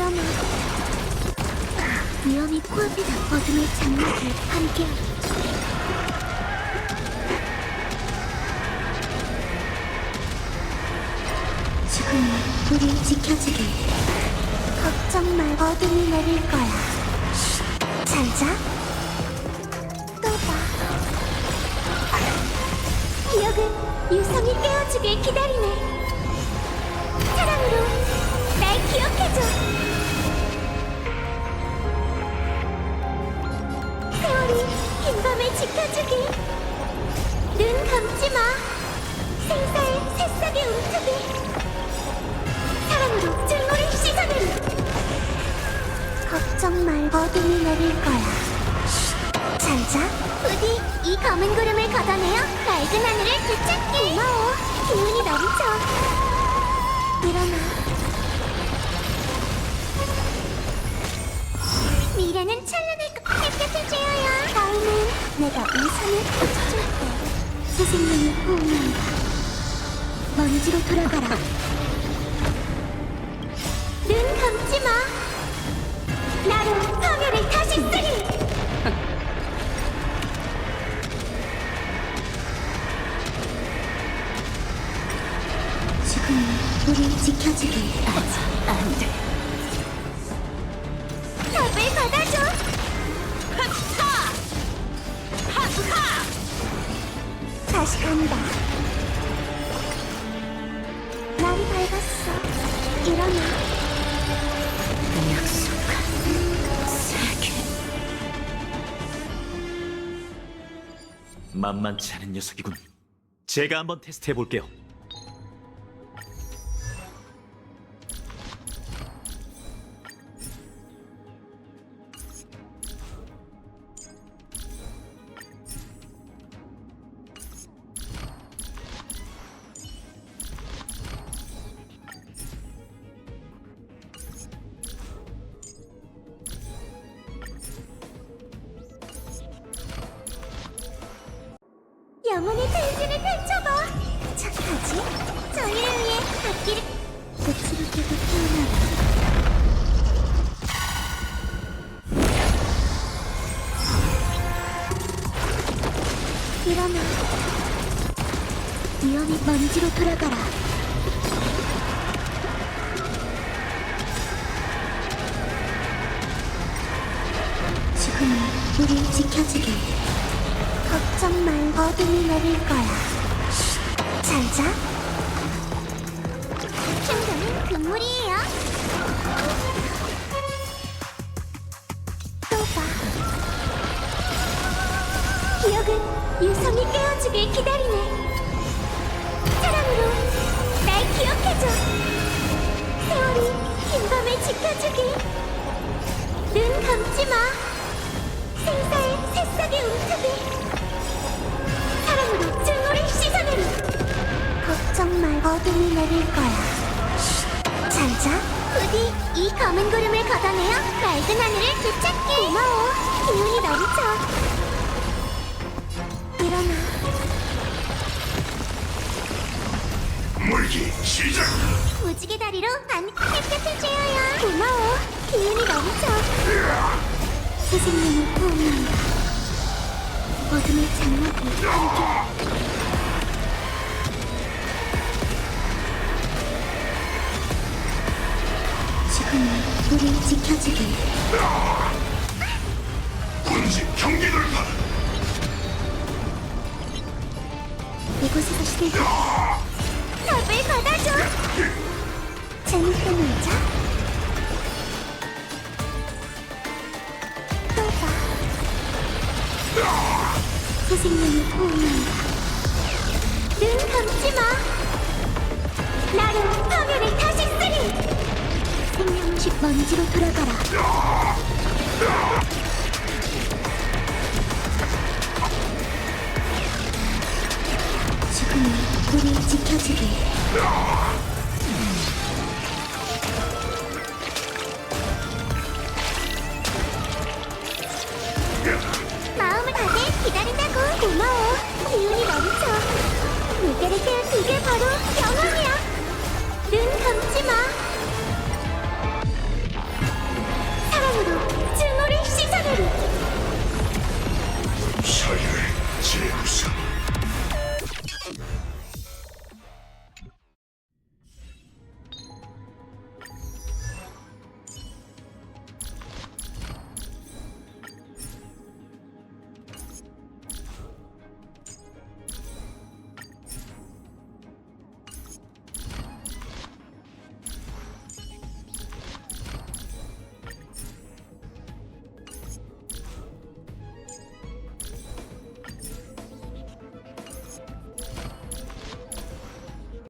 일어나. 위험이 코앞이다. 어둠의 장막을 함께하리. 지금 우리 지켜주길. 걱정 말. 어둠이 내릴 거야. 잘 자. 또 봐. 기억은 유성이 깨워주길 기다리네. 정 말. 어둠이 내릴 거야. 잘 자. 부디 이 검은 구름을 걷어내어 맑은 하늘을 되찾게. 고마워. 기운이 넘쳐. 일어나. 미래는 찬란할 것. 햇볕을 쬐어요. 다음은 내가 우산을 펼쳐줄게. 선생님이 호응한다. 먼지로 돌아가라. 나로 파멸을 다시 쓰리. 지금 우리 지켜주길. 안 돼. 다시 간다. 날이 밝았어. 일어나. 만만치 않은 녀석이군. 제가 한번 테스트해 볼게요. 영혼의 대지를 펼쳐봐. 착하지? 저희를 위해 앞길을 거칠게도 태어나라. 일어나. 위험이 먼지로 돌아가라. 지금 우리 지켜주길. 걱정 말. 어둠이 내릴 거야. 잘 자. 충분히 금물이에요. 또 봐. 기억은 유성이 깨워주길 기다리네. 사랑으로 날 기억해줘. 세월이 긴 밤을 지켜주길. 내릴 거야. 잘 자. 부디 이 검은 구름을 걷어내어 맑은 하늘을 되찾게. 고마워. 기운이 넘쳐. 일어나. 물기 시작 무지개 다리로 안 햇볕을 쬐어요. 고마워. 기운이 넘쳐. 선생님을 호응한다. 어둠의 장막을 함께. 우리 지켜주길. 군집 경기 돌파 이곳에서 시대가 답을 받아줘. 먼지로 돌아가라. 지금 우리 지켜주길. 마음을 다해 기다린다고 고마워 기운이 넘쳐 물결을 깨운 그게 바로 마